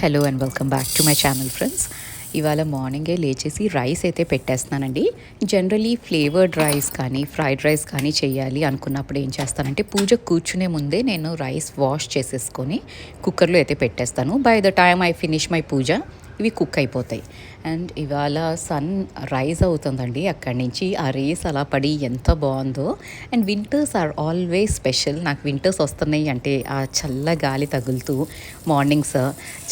Hello and welcome back to my channel friends ఇవాళ మార్నింగే లేచేసి రైస్ అయితే పెట్టేస్తున్నానండి. జనరలీ ఫ్లేవర్డ్ రైస్ కానీ ఫ్రైడ్ రైస్ కానీ చేయాలి అనుకున్నప్పుడు ఏం చేస్తానంటే పూజ కూర్చునే ముందే నేను రైస్ వాష్ చేసేసుకొని కుక్కర్లో అయితే పెట్టేస్తాను. By the time I finish my puja ఇవి కుక్ అయిపోతాయి. అండ్ ఇవాళ సన్ రైజ్ అవుతుందండి. అక్కడి నుంచి ఆ రేస్ అలా పడి ఎంత బాగుందో. And winters are always special నాకు వింటర్స్ వస్తున్నాయి అంటే ఆ చల్ల గాలి తగులుతూ మార్నింగ్స్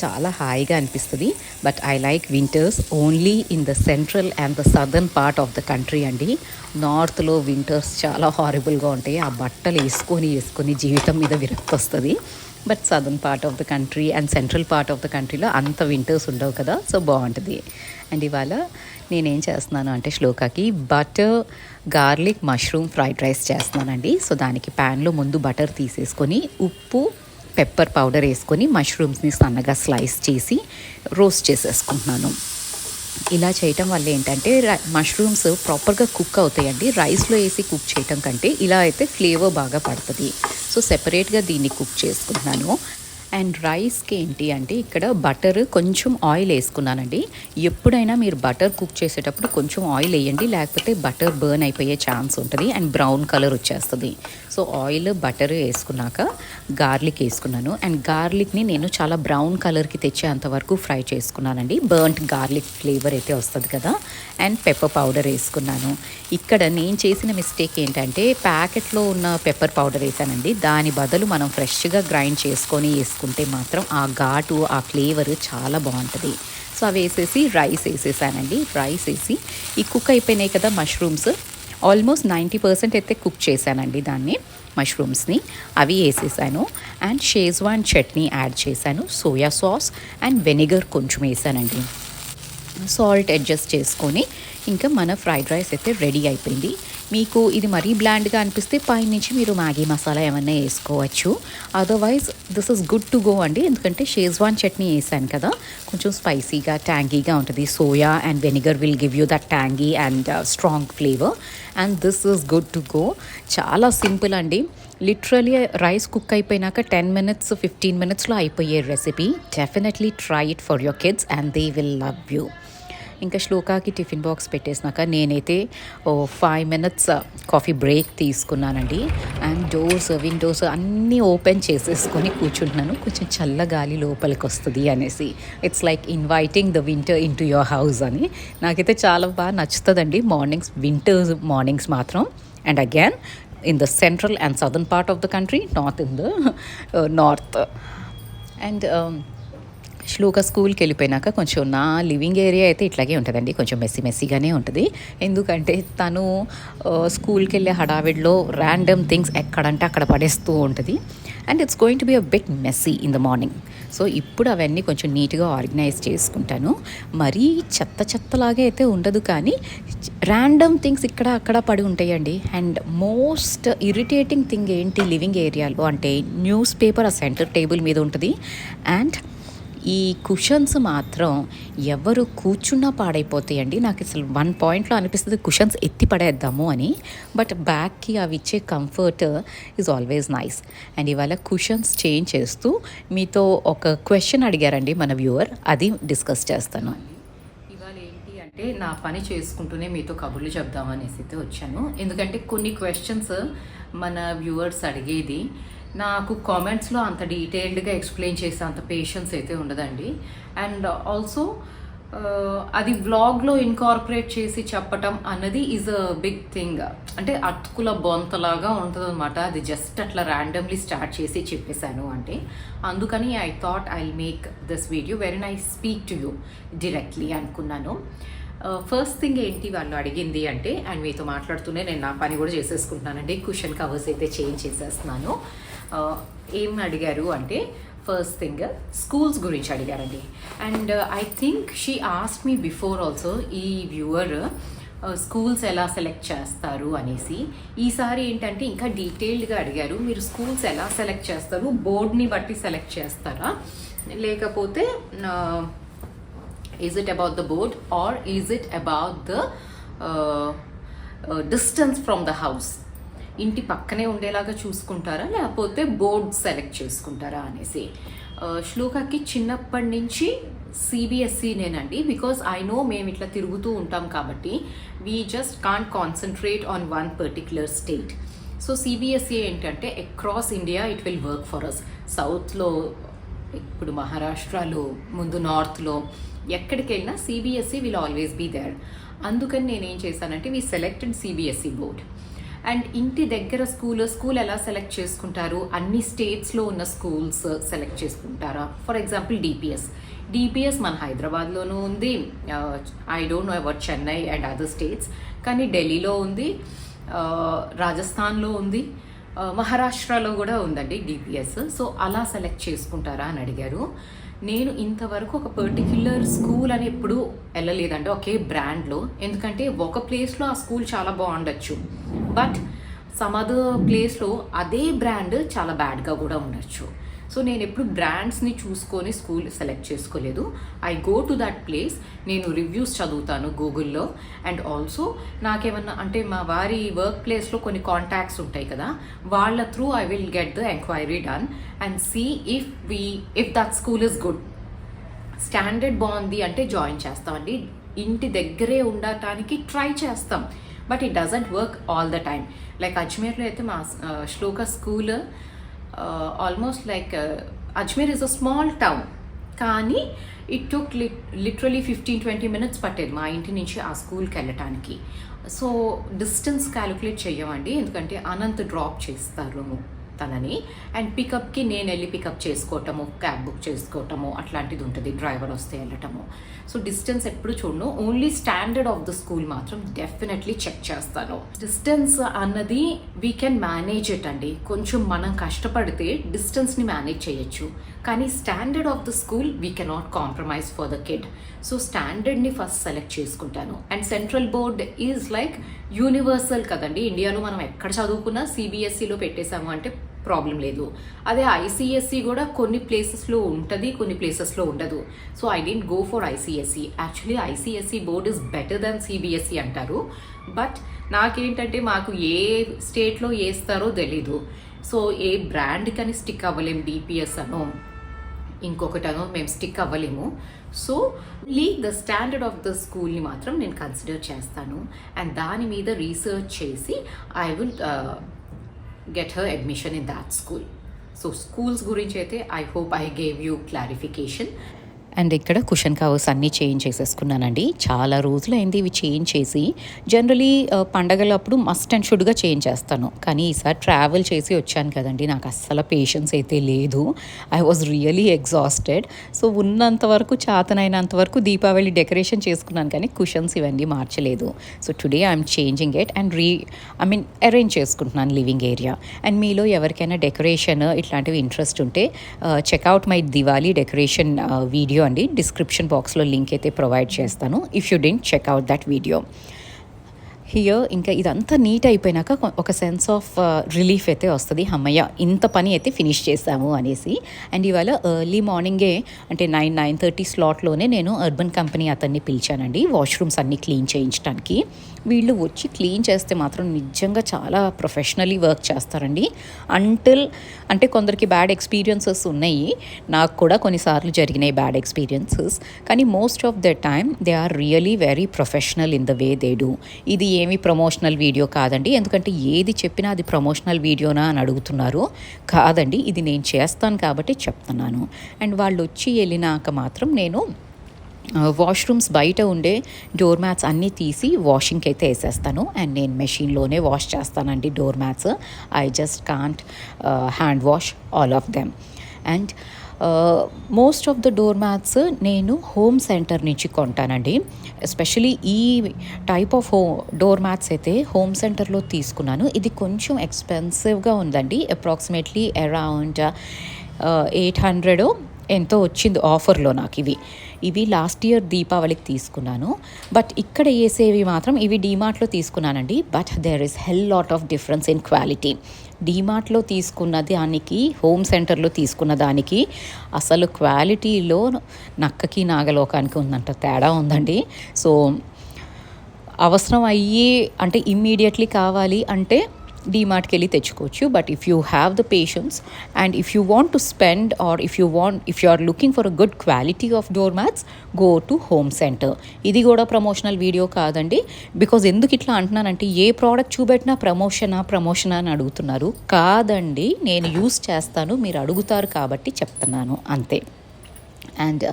చాలా హాయిగా అనిపిస్తుంది. But I like winters only in the central and the southern part of the country అండి. నార్త్లో వింటర్స్ చాలా హారిబుల్గా ఉంటాయి. ఆ బట్టలు వేసుకొని వేసుకొని జీవితం మీద విరక్తి వస్తుంది. But southern part of the country and central part of the కంట్రీలో అంత వింటర్స్ ఉండవు కదా సో బాగుంటుంది. అండ్ ఇవాళ నేనేం చేస్తున్నాను అంటే శ్లోకాకి butter garlic mushroom fried rice చేస్తున్నానండి. సో దానికి ప్యాన్లో ముందు బటర్ తీసేసుకొని ఉప్పు పెప్పర్ పౌడర్ వేసుకొని మష్రూమ్స్ని సన్నగా స్లైస్ చేసి రోస్ట్ చేసేసుకుంటున్నాను. ఇలా చేయటం వల్ల ఏంటంటే మష్రూమ్స్ ప్రాపర్గా కుక్ అవుతాయండి. రైస్లో వేసి కుక్ చేయటం కంటే ఇలా అయితే ఫ్లేవర్ బాగా పడుతుంది. సో సెపరేట్గా దీన్ని కుక్ చేసుకుంటున్నాను. అండ్ రైస్కి ఏంటి అంటే ఇక్కడ బటర్ కొంచెం ఆయిల్ వేసుకున్నానండి. ఎప్పుడైనా మీరు బటర్ కుక్ చేసేటప్పుడు కొంచెం ఆయిల్ వేయండి లేకపోతే బటర్ బర్న్ అయిపోయే ఛాన్స్ ఉంటుంది అండ్ బ్రౌన్ కలర్ వచ్చేస్తుంది. సో ఆయిల్ బటర్ వేసుకున్నాక గార్లిక్ వేసుకున్నాను. అండ్ గార్లిక్ని నేను చాలా బ్రౌన్ కలర్కి తెచ్చేంత వరకు ఫ్రై చేసుకున్నానండి. బర్న్ట్ గార్లిక్ ఫ్లేవర్ అయితే వస్తుంది కదా. అండ్ పెప్పర్ పౌడర్ వేసుకున్నాను. ఇక్కడ నేను చేసిన మిస్టేక్ ఏంటంటే ప్యాకెట్లో ఉన్న పెప్పర్ పౌడర్ వేసానండి. దాని బదులు మనం ఫ్రెష్గా గ్రైండ్ చేసుకొని వేసుకుంటే మాత్రం ఆ ఘాటు ఆ ఫ్లేవర్ చాలా బాగుంటుంది. సో అవి వేసేసి రైస్ వేసేసానండి. రైస్ వేసి ఈ కుక్ అయిపోయినాయి కదా మష్రూమ్స్. ఆల్మోస్ట్ నైంటీ పర్సెంట్ అయితే కుక్ చేశానండి దాన్ని మష్రూమ్స్ని. అవి వేసేసాను. అండ్ షేజ్వాన్ చట్నీ యాడ్ చేశాను. సోయా సాస్ అండ్ వెనిగర్ కొంచెం వేసానండి. సాల్ట్ అడ్జస్ట్ చేసుకొని ఇంకా మన ఫ్రైడ్ రైస్ అయితే రెడీ అయిపోయింది. మీకు ఇది మరీ బ్లాండ్గా అనిపిస్తే పైనుంచి మీరు మ్యాగీ మసాలా ఏమన్నా వేసుకోవచ్చు. Otherwise this is good to go అండి. ఎందుకంటే షేజ్వాన్ చట్నీ వేసాను కదా. కొంచెం స్పైసీగా ట్యాంగీగా ఉంటుంది. Soya and vinegar will give you that tangy and strong flavour and this is good to go చాలా సింపుల్ అండి. లిటరలీ రైస్ కుక్ అయిపోయినాక టెన్ మినిట్స్ ఫిఫ్టీన్ మినిట్స్లో అయిపోయే recipe definitely try it for your kids and they will love you ఇంకా శ్లోకాకి tiffin box పెట్టేసినాక నేనైతే ఓ ఫైవ్ మినిట్స్ కాఫీ బ్రేక్ తీసుకున్నానండి. అండ్ డోర్స్ విండోస్ అన్నీ ఓపెన్ చేసేసుకొని కూర్చుంటున్నాను. కొంచెం చల్ల గాలి లోపలికి వస్తుంది అనేసి. It's like inviting the winter into your house అని. నాకైతే చాలా బాగా నచ్చుతుందండి. మార్నింగ్స్ వింటర్స్ మార్నింగ్స్ మాత్రం. And again in the central and southern part of the country north in the north and Shloka స్కూల్కి వెళ్ళిపోయినాక కొంచెం నా లివింగ్ ఏరియా అయితే ఇట్లాగే ఉంటుందండి. కొంచెం మెస్సీ మెస్సీగానే ఉంటుంది. ఎందుకంటే తను స్కూల్కి వెళ్ళే హడావిడిలో ర్యాండమ్ థింగ్స్ ఎక్కడంటే అక్కడ పడేస్తూ ఉంటుంది. And it's going to be a bit messy in the morning so ఇప్పుడు అవన్నీ కొంచెం నీట్గా ఆర్గనైజ్ చేసుకుంటాను. మరీ చెత్త చెత్తలాగే అయితే ఉండదు కానీ ర్యాండమ్ థింగ్స్ ఇక్కడ అక్కడ పడి ఉంటాయండి. అండ్ మోస్ట్ ఇరిటేటింగ్ థింగ్ ఏంటి లివింగ్ ఏరియాలో అంటే న్యూస్ పేపర్ ఆ సెంటర్ టేబుల్ మీద ఉంటుంది. అండ్ ఈ కుషన్స్ మాత్రం ఎవరు కూర్చున్నా పాడైపోతాయండి నాకు అసలు వన్ పాయింట్లో అనిపిస్తుంది కుషన్స్ ఎత్తి పడేద్దాము అని. బట్ బ్యాక్కి అవి ఇచ్చే comfort is always nice and ఇవాళ కుషన్స్ చేంజ్ చేస్తూ మీతో ఒక క్వశ్చన్ అడిగారండి మన వ్యూవర్ అది డిస్కస్ చేస్తాను. ఇవాళ ఏంటి అంటే నా పని చేసుకుంటూనే మీతో కబుర్లు చెప్దామనేసి అయితే వచ్చాను. ఎందుకంటే కొన్ని క్వశ్చన్స్ మన వ్యూవర్స్ అడిగేది నాకు కామెంట్స్లో అంత డీటెయిల్డ్గా ఎక్స్ప్లెయిన్ చేసే అంత పేషెన్స్ అయితే ఉండదండి. అండ్ ఆల్సో uh, అది వ్లాగ్లో ఇన్కార్పొరేట్ చేసి చెప్పటం అన్నది ఈజ్ అ బిగ్ థింగ్ అంటే అతుకుల బొంతలాగా ఉంటుంది అనమాట అది జస్ట్ అట్లా ర్యాండమ్లీ స్టార్ట్ చేసి చెప్పేశాను అంటే. అందుకని I thought I make this video very I speak to you directly అనుకున్నాను. Uh, ఫస్ట్ థింగ్ ఏంటి వాళ్ళు అడిగింది అంటే అండ్ మీతో మాట్లాడుతూనే నేను నా పని కూడా చేసేసుకుంటున్నానండి. కుషన్ కవర్స్ అయితే చేంజ్ చేసేస్తున్నాను. ఏం అడిగారు అంటే ఫస్ట్ థింగ్ స్కూల్స్ గురించి అడిగారండి. And I think she asked me before also ఈ వ్యూవర్ స్కూల్స్ uh, ఎలా సెలెక్ట్ చేస్తారు అనేసి. ఈసారి ఏంటంటే ఇంకా డీటెయిల్డ్గా అడిగారు. మీరు స్కూల్స్ ఎలా సెలెక్ట్ చేస్తారు? బోర్డ్ని బట్టి సెలెక్ట్ చేస్తారా? లేకపోతే is it about the board or is it about the distance from the house ఇంటి పక్కనే ఉండేలాగా చూసుకుంటారా? లేకపోతే బోర్డ్ సెలెక్ట్ చేసుకుంటారా అనేసి. శ్లోకాకి చిన్నప్పటి నుంచి సిబిఎస్ఈ నేనండి. బికాస్ ఐ నో మేము ఇట్లా తిరుగుతూ ఉంటాం కాబట్టి we just can't concentrate on one particular state so CBSE ఏంటంటే across India it will work for us సౌత్లో ఇప్పుడు మహారాష్ట్రలో ముందు నార్త్లో ఎక్కడికి వెళ్ళినా CBSE will always be there అందుకని నేనేం చేశానంటే we selected CBSE board and ఇంటి దగ్గర స్కూల్ స్కూల్ ఎలా సెలెక్ట్ చేసుకుంటారు? అన్ని స్టేట్స్లో ఉన్న స్కూల్స్ సెలెక్ట్ చేసుకుంటారా? ఫర్ ఎగ్జాంపుల్ డిపిఎస్ డిపిఎస్ మన హైదరాబాద్లోనూ ఉంది. I don't know about Chennai and other states కానీ ఢిల్లీలో ఉంది. రాజస్థాన్లో ఉంది. మహారాష్ట్రలో కూడా ఉందండి డిపిఎస్ సో అలా సెలెక్ట్ చేసుకుంటారా అని అడిగారు. నేను ఇంతవరకు ఒక పర్టిక్యులర్ స్కూల్ అని ఎప్పుడు వెళ్ళలేదండి ఒకే బ్రాండ్లో ఎందుకంటే ఒక ప్లేస్లో ఆ స్కూల్ చాలా బాగుండొచ్చు. బట్ సమ్ అదర్ ప్లేస్లో అదే బ్రాండ్ చాలా బ్యాడ్గా కూడా ఉండొచ్చు. సో నేను ఎప్పుడు బ్రాండ్స్ని చూసుకొని స్కూల్ సెలెక్ట్ చేసుకోలేదు. I go to that place నేను రివ్యూస్ చదువుతాను గూగుల్లో అండ్ ఆల్సో నాకేమన్నా అంటే మా వారి వర్క్ ప్లేస్లో కొన్ని కాంటాక్ట్స్ ఉంటాయి కదా వాళ్ళ through I will get the enquiry done and see if we if that school is good standard బాగుంది అంటే జాయిన్ చేస్తామండి. ఇంటి దగ్గరే ఉండటానికి ట్రై చేస్తాం. But it doesn't work all the time like అజ్మీర్లో అయితే మా Shloka school almost like Ajmer is a small town కానీ it took literally fifteen twenty minutes పట్టేది మా ఇంటి నుంచి ఆ స్కూల్కి వెళ్ళటానికి. సో డిస్టెన్స్ క్యాలిక్యులేట్ చేయమండి ఎందుకంటే అనంత్ డ్రాప్ చేస్తారు. తనని అండ్ పికప్కి నేను వెళ్ళి పికప్ చేసుకోవటము క్యాబ్ బుక్ చేసుకోవటము అట్లాంటిది ఉంటుంది డ్రైవర్ వస్తే వెళ్ళటము. సో డిస్టెన్స్ ఎప్పుడు చూడను. Only standard of the school మాత్రం డెఫినెట్లీ చెక్ చేస్తాను. డిస్టెన్స్ అన్నది వీ కెన్ మేనేజ్ ఇట్ అండి. కొంచెం మనం కష్టపడితే డిస్టెన్స్ని మేనేజ్ చేయొచ్చు. కానీ standard of the school we cannot compromise for the kid so స్టాండర్డ్ని first select చేసుకుంటాను. And central board is like universal కదండి. ఇండియాలో మనం ఎక్కడ చదువుకున్నా సిబిఎస్ఈలో పెట్టేశాము అంటే ప్రాబ్లం లేదు. అదే ఐసీఎస్ఈ కూడా కొన్ని ప్లేసెస్లో ఉంటుంది కొన్ని ప్లేసెస్లో ఉండదు. So I didn't go for ICSE actually ICSE board is better than CBSE అంటారు. బట్ నాకేంటంటే మాకు ఏ స్టేట్లో వేస్తారో తెలీదు. సో ఏ బ్రాండ్ కానీ స్టిక్ అవ్వలేం డిపిఎస్ అనో ఇంకొకటనో మేము స్టిక్ అవ్వలేము. సో లీ ద స్టాండర్డ్ ఆఫ్ ద స్కూల్ని మాత్రం నేను కన్సిడర్ చేస్తాను. అండ్ దాని మీద రీసెర్చ్ చేసి I will get her admission in that school. So schools Guruji I hope I gave you clarification and ఇక్కడ కుషన్ కవర్స్ అన్నీ చేంజ్ చేసేసుకున్నానండి. చాలా రోజులైంది ఇవి చేంజ్ చేసి. జనరలీ పండగలప్పుడు మస్ట్ అండ్ షుడ్గా చేంజ్ చేస్తాను. కానీ ఈసారి ట్రావెల్ చేసి వచ్చాను కదండి. నాకు అస్సలు పేషెన్స్ అయితే లేదు. I was really exhausted so ఉన్నంత వరకు చాతనైనంత వరకు దీపావళి డెకరేషన్ చేసుకున్నాను కానీ కుషన్స్ ఇవన్నీ మార్చలేదు. So today I'm changing it and re I mean arrange చేసుకుంటున్నాను లివింగ్ ఏరియా అండ్ మీలో ఎవరికైనా డెకరేషన్ ఇట్లాంటివి ఇంట్రెస్ట్ ఉంటే check out my Diwali decoration video అండి డిస్క్రిప్షన్ బాక్స్లో లింక్ అయితే ప్రొవైడ్ చేస్తాను. If you don't check out that video here ఇంకా ఇదంతా నీట్ అయిపోయినాక ఒక సెన్స్ ఆఫ్ రిలీఫ్ అయితే వస్తుంది. అమ్మయ్య ఇంత పని అయితే ఫినిష్ చేసాము అనేసి. అండ్ ఇవాళ ఎర్లీ మార్నింగే అంటే నైన్ నైన్ థర్టీ స్లాట్లోనే నేను అర్బన్ కంపెనీ అతన్ని పిలిచానండి. వాష్రూమ్స్ అన్నీ క్లీన్ చేయించడానికి వీళ్ళు వచ్చి క్లీన్ చేస్తే మాత్రం నిజంగా చాలా ప్రొఫెషనలీ వర్క్ చేస్తారండి. అంటిల్ అంటే కొందరికి బ్యాడ్ ఎక్స్పీరియన్సెస్ ఉన్నాయి. నాకు కూడా కొన్నిసార్లు జరిగినాయి బ్యాడ్ ఎక్స్పీరియన్సెస్ కానీ most of the time they are really very professional in the way they do ఇది ఏమి ప్రమోషనల్ వీడియో కాదండి. ఎందుకంటే ఏది చెప్పినా అది ప్రమోషనల్ వీడియోనా అని అడుగుతున్నారు. కాదండి ఇది నేను చేస్తాను కాబట్టి చెప్తున్నాను. అండ్ వాళ్ళు వచ్చి వెళ్ళినాక మాత్రం నేను వాష్రూమ్స్ బయట ఉండే డోర్ మ్యాట్స్ అన్నీ తీసి వాషింగ్కి అయితే వేసేస్తాను. అండ్ నేను మెషిన్లోనే వాష్ చేస్తానండి door mats I just can't hand wash all of them and most of the door mats నేను హోమ్ సెంటర్ నుంచి కొంటానండి. ఎస్పెషలీ ఈ టైప్ ఆఫ్ హో డోర్ మ్యాట్స్ అయితే హోమ్ సెంటర్లో తీసుకున్నాను. ఇది కొంచెం ఎక్స్పెన్సివ్గా ఉందండి. అప్రాక్సిమేట్లీ అరౌండ్ ఎయిట్ హండ్రెడ్ ఎంతో వచ్చింది ఆఫర్లో నాకు ఇవి. ఇవి లాస్ట్ ఇయర్ దీపావళికి తీసుకున్నాను. బట్ ఇక్కడ వేసేవి మాత్రం ఇవి డీమార్ట్లో తీసుకున్నానండి. But there is hell lot of difference in quality డీమార్ట్లో తీసుకున్న దానికి హోమ్ సెంటర్లో తీసుకున్న దానికి అసలు క్వాలిటీలో నక్కకి నాగలోకానికి ఉందంట తేడా ఉందండి. సో అవసరం అయ్యి అంటే ఇమ్మీడియట్లీ కావాలి అంటే డీమార్ట్కి వెళ్ళి తెచ్చుకోవచ్చు. But if you have the patience and if you want to spend or if you want if you are looking for a good quality of door mats go to Home Centre ఇది కూడా promotional video కాదండి. Because ఎందుకు ఇట్లా అంటున్నానంటే ఏ product చూపెట్టినా ప్రమోషనా ప్రమోషనా అని అడుగుతున్నారు. కాదండి నేను యూస్ చేస్తాను మీరు అడుగుతారు కాబట్టి చెప్తున్నాను. అంతే. అండ్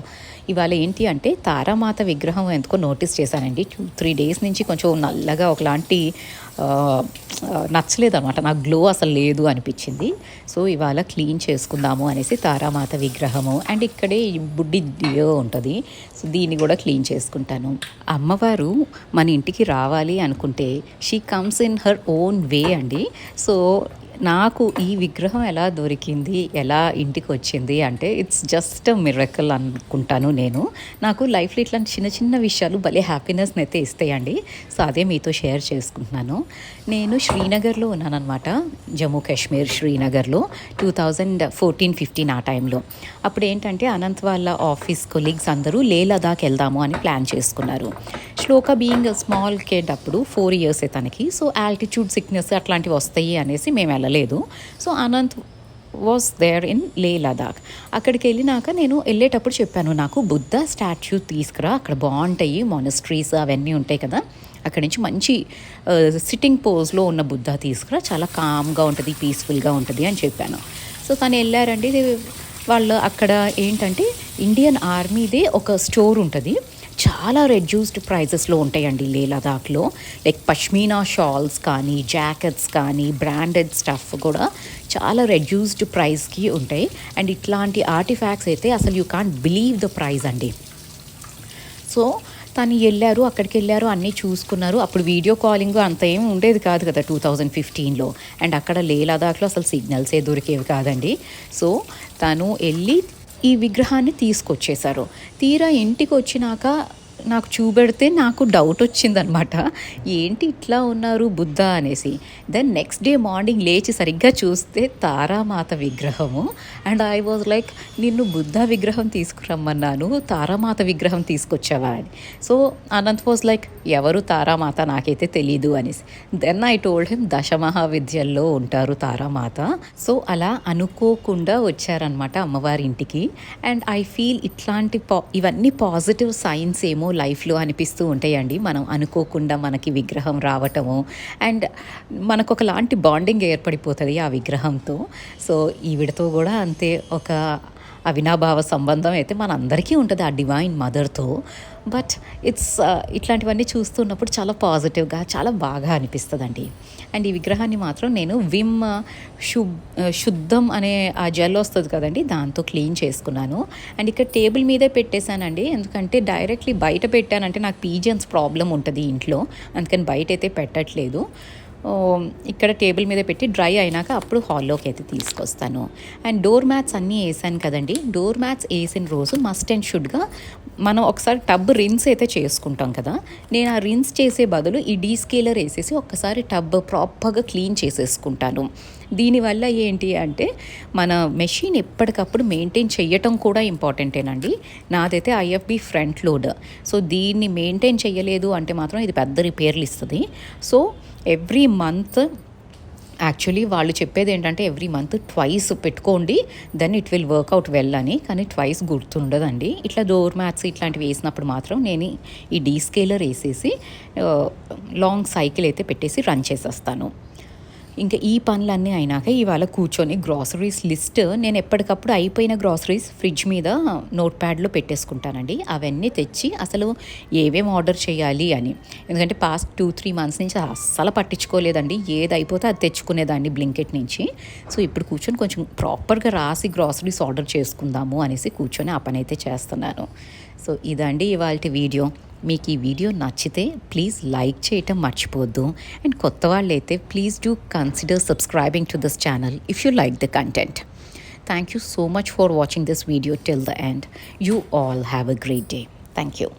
ఇవాళ ఏంటి అంటే తారామాత విగ్రహం ఎందుకో నోటీస్ చేశానండి. టూ త్రీ డేస్ నుంచి కొంచెం నల్లగా ఒకలాంటి నచ్చలేదు అనమాట నాకు గ్లో అసలు లేదు అనిపించింది. సో ఇవాళ క్లీన్ చేసుకుందాము అనేసి తారామాత విగ్రహము అండ్ ఇక్కడే బుడ్డి దియో ఉంటుంది. సో దీన్ని కూడా క్లీన్ చేసుకుంటాను. అమ్మవారు మన ఇంటికి రావాలి అనుకుంటే she comes in her own way అండి. సో నాకు ఈ విగ్రహం ఎలా దొరికింది ఎలా ఇంటికి వచ్చింది అంటే ఇట్స్ జస్ట్ మిరకల్ అనుకుంటాను నేను. నాకు లైఫ్లో ఇట్లాంటి చిన్న చిన్న విషయాలు భలే హ్యాపీనెస్ని అయితే ఇస్తాయండి. సో అదే మీతో షేర్ చేసుకుంటున్నాను. నేను శ్రీనగర్లో ఉన్నానన్నమాట జమ్మూ కాశ్మీర్ శ్రీనగర్లో టూ థౌజండ్ ఫోర్టీన్ ఫిఫ్టీన్ ఆ టైంలో అప్పుడు ఏంటంటే అనంత్ వాళ్ళ ఆఫీస్ కొలీగ్స్ అందరూ లే లదాఖ్ వెళ్దాము అని ప్లాన్ చేసుకున్నారు. శ్లోక బీయింగ్ స్మాల్ కిడ్ అప్పుడు ఫోర్ ఇయర్స్ తనకి. సో ఆల్టిట్యూడ్ సిక్నెస్ అట్లాంటివి వస్తాయి అనేసి మేము వెళ్ళలేదు. So Anant was there in Leh Ladakh అక్కడికి వెళ్ళినాక నేను వెళ్ళేటప్పుడు చెప్పాను నాకు బుద్ధ స్టాచ్యూ తీసుకురా అక్కడ బాగుంటాయి మానస్ట్రీస్ అవన్నీ ఉంటాయి కదా. అక్కడి నుంచి మంచి సిట్టింగ్ పోజ్లో ఉన్న బుద్ధ తీసుకురా చాలా కామ్గా ఉంటుంది పీస్ఫుల్గా ఉంటుంది అని చెప్పాను. సో తను వెళ్ళారండి. వాళ్ళు అక్కడ ఏంటంటే ఇండియన్ ఆర్మీదే ఒక స్టోర్ ఉంటుంది. చాలా రెడ్యూస్డ్ ప్రైజెస్లో ఉంటాయండి లే లదాఖ్లో. లైక్ పష్మీనా షాల్స్ కానీ జాకెట్స్ కానీ బ్రాండెడ్ స్టఫ్ కూడా చాలా రెడ్యూస్డ్ ప్రైస్కి ఉంటాయి. అండ్ ఇట్లాంటి ఆర్టిఫాక్ట్స్ అయితే అసలు you can't believe the price అండి. సో తను వెళ్ళారు అక్కడికి వెళ్ళారు అన్నీ చూసుకున్నారు. అప్పుడు వీడియో కాలింగ్ అంత ఏం ఉండేది కాదు కదా టూ థౌజండ్ ఫిఫ్టీన్లో అండ్ అక్కడ లే లదాఖ్లో అసలు సిగ్నల్సే దొరికేవి కాదండి. సో తను వెళ్ళి ఈ విగ్రహాన్ని తీసుకొచ్చేశారు. తీరా ఇంటికి వచ్చినాక నాకు చూపెడితే నాకు డౌట్ వచ్చిందనమాట ఏంటి ఇట్లా ఉన్నారు బుద్ధ అనేసి. దెన్ నెక్స్ట్ డే మార్నింగ్ లేచి సరిగ్గా చూస్తే తారామాత విగ్రహము. అండ్ ఐ వాజ్ లైక్ నిన్ను బుద్ధ విగ్రహం తీసుకురమ్మన్నాను తారామాత విగ్రహం తీసుకొచ్చావా అని. సో అనంత్ వాజ్ లైక్ ఎవరు తారామాత నాకైతే తెలీదు అనేసి. దెన్ ఐ టోల్డ్ హిమ్ దశమహావిద్యల్లో ఉంటారు తారామాత. సో అలా అనుకోకుండా వచ్చారనమాట అమ్మవారి ఇంటికి అండ్ ఐ ఫీల్ ఇట్లాంటి పా ఇవన్నీ పాజిటివ్ సైన్స్ ఏమో లైఫ్లో అనిపిస్తూ ఉంటాయండి. మనం అనుకోకుండా మనకి విగ్రహం రావటము. అండ్ మనకు ఒకలాంటి బాండింగ్ ఏర్పడిపోతుంది ఆ విగ్రహంతో. సో ఈవిడతో కూడా అంతే ఒక అవినాభావ సంబంధం అయితే మనందరికీ ఉంటుంది ఆ డివైన్ మదర్తో బట్ ఇట్స్ ఇట్లాంటివన్నీ చూస్తున్నప్పుడు చాలా పాజిటివ్గా చాలా బాగా అనిపిస్తుందండి. అండ్ ఈ విగ్రహాన్ని మాత్రం నేను విమ్ uh, శు uh, శుద్ధం అనే ఆ జెల్ వస్తుంది కదండి దాంతో క్లీన్ చేసుకున్నాను. అండ్ ఇక్కడ టేబుల్ మీదే పెట్టేశానండి ఎందుకంటే డైరెక్ట్లీ బయట పెట్టానంటే నాకు పీజియన్స్ ప్రాబ్లం ఉంటుంది ఇంట్లో. అందుకని బయట అయితే పెట్టట్లేదు. ఇక్కడ టేబుల్ మీద పెట్టి డ్రై అయినాక అప్పుడు హాల్లోకి అయితే తీసుకొస్తాను. అండ్ డోర్ మ్యాట్స్ అన్నీ వేసాను కదండి. డోర్ మ్యాట్స్ వేసిన రోజు మస్ట్ అండ్ షుడ్గా మనం ఒకసారి టబ్ రిన్స్ అయితే చేసుకుంటాం కదా. నేను ఆ రిన్స్ చేసే బదులు ఈ డీస్కేలర్ వేసేసి ఒక్కసారి టబ్ ప్రాపర్గా క్లీన్ చేసేసుకుంటాను. దీనివల్ల ఏంటి అంటే మన మెషిన్ ఎప్పటికప్పుడు మెయింటైన్ చేయటం కూడా ఇంపార్టెంటేనండి. నాదైతే ఐఎఫ్బి ఫ్రంట్ లోడ్. సో దీన్ని మెయింటైన్ చేయలేదు అంటే మాత్రం ఇది పెద్ద రిపేర్లు ఇస్తుంది. సో ఎవ్రీ మంత్ యాక్చువల్లీ వాళ్ళు చెప్పేది ఏంటంటే ఎవ్రీ మంత్ ట్వైస్ పెట్టుకోండి then it will work out well అని. కానీ ట్వైస్ గుర్తుండదండి. ఇట్లా డోర్ మ్యాట్స్ ఇట్లాంటివి వేసినప్పుడు మాత్రం నేను ఈ డీ స్కేలర్ వేసేసి లాంగ్ సైకిల్ అయితే పెట్టేసి రన్ చేసేస్తాను. ఇంకా ఈ పనులన్నీ అయినాక ఇవాళ కూర్చొని గ్రాసరీస్ లిస్ట్ నేను ఎప్పటికప్పుడు అయిపోయిన గ్రాసరీస్ ఫ్రిడ్జ్ మీద నోట్ ప్యాడ్లో పెట్టేసుకుంటానండి. అవన్నీ తెచ్చి అసలు ఏమేమి ఆర్డర్ చేయాలి అని. ఎందుకంటే పాస్ట్ టూ త్రీ మంత్స్ నుంచి అస్సలు పట్టించుకోలేదండి. ఏది అయిపోతే అది తెచ్చుకునేదాన్ని బ్లింకెట్ నుంచి. సో ఇప్పుడు కూర్చొని కొంచెం ప్రాపర్గా రాసి గ్రాసరీస్ ఆర్డర్ చేసుకుందాము అనేసి కూర్చొని ఆ పని అయితే చేస్తున్నాను. సో ఇదండి ఇవాళ వీడియో మీకు ఈ వీడియో నచ్చితే ప్లీజ్ లైక్ చేయటం మర్చిపోవద్దు అండ్ కొత్త వాళ్ళైతే please do consider subscribing to this channel if you like the content. Thank you so much for watching this video till the end you all have a great day thank you